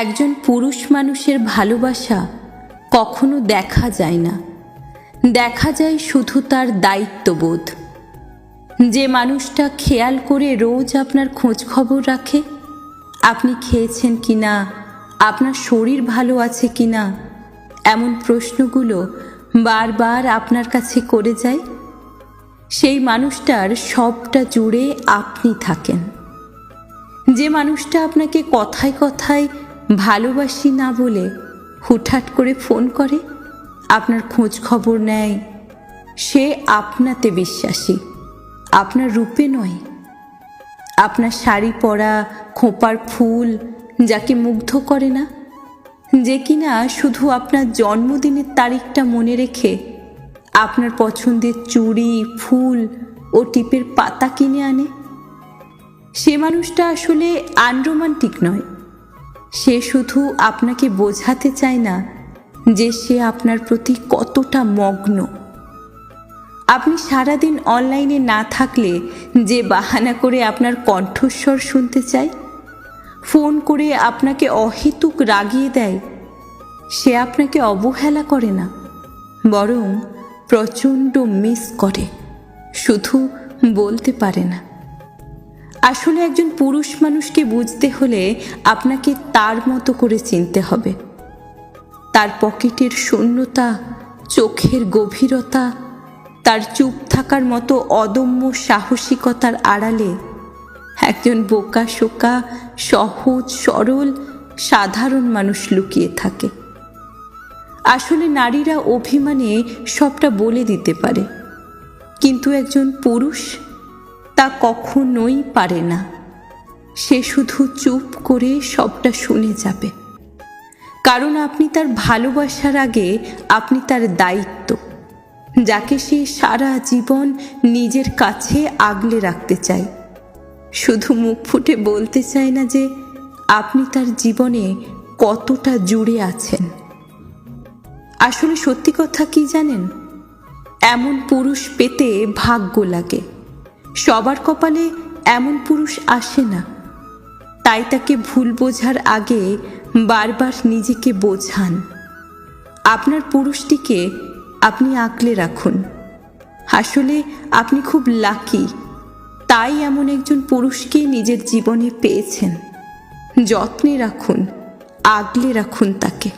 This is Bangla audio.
একজন পুরুষ মানুষের ভালোবাসা কখনো দেখা যায় না। দেখা যায় শুধু তার দায়িত্ববোধ। যে মানুষটা খেয়াল করে রোজ আপনার খোঁজ খবর রাখে, আপনি খেয়েছেন কি না আপনার শরীর ভালো আছে কি না এমন প্রশ্নগুলো বারবার আপনার কাছে করে যায়। সেই মানুষটার সবটা জুড়ে আপনি থাকেন। যে মানুষটা আপনাকে কথায় কথায় ভালোবাসি না বলে হুটহাট করে ফোন করে? আপনার খোঁজ খবর নেয়। সে আপনাতে বিশ্বাসী। আপনার রূপে নয়। আপনার শাড়ি পরা খোঁপার ফুল যাকে মুগ্ধ করে না? যে কিনা শুধু আপনার জন্মদিনের তারিখটা মনে রেখে আপনার পছন্দের চুড়ি, ফুল ও টিপের পাতা কিনে আনে? সে মানুষটা আসলে আনরোমান্টিক নয়। সে শুধু আপনাকে বোঝাতে চায় না যে সে আপনার প্রতি কতটা মগ্ন। আপনি সারাদিন অনলাইনে না থাকলে যে বাহানা করে আপনার কণ্ঠস্বর শুনতে চায়, ফোন করে আপনাকে অহেতুক রাগিয়ে দেয়, সে আপনাকে অবহেলা করে না, বরং প্রচণ্ড মিস করে, শুধু বলতে পারে না। আসলে একজন পুরুষ মানুষকে বুঝতে হলে আপনাকে তার মতো করে চিনতে হবে। তার পকেটের শূন্যতা, চোখের গভীরতা, তার চুপ থাকার মতো অদম্য সাহসিকতার আড়ালে একজন বোকা শোকা, সহজ, সরল, সাধারণ মানুষ লুকিয়ে থাকে। আসলে নারীরা অভিমানে সবটা বলে দিতে পারে। কিন্তু একজন পুরুষ তা কখনোই পারে না। সে শুধু চুপ করে সবটা শুনে যাবে। কারণ আপনি তার ভালোবাসার আগে আপনি তার দায়িত্ব, যাকে সে সারা জীবন নিজের কাছে আগলে রাখতে চায়। শুধু মুখ ফুটে বলতে চায় না যে, আপনি তার জীবনে কতটা জুড়ে আছেন। আসলে সত্যি কথা কি জানেন? এমন পুরুষ পেতে ভাগ্য লাগে। সবার কপালে এমন পুরুষ আসে না। তাই তাকে ভুল বোঝার আগে বারবার নিজেকে বোঝান। আপনার পুরুষটিকে আপনি আঁকলে রাখুন। আসলে আপনি খুব লাকি। তাই এমন একজন পুরুষকে নিজের জীবনে পেয়েছেন। যত্নে রাখুন, আগলে রাখুন তাকে।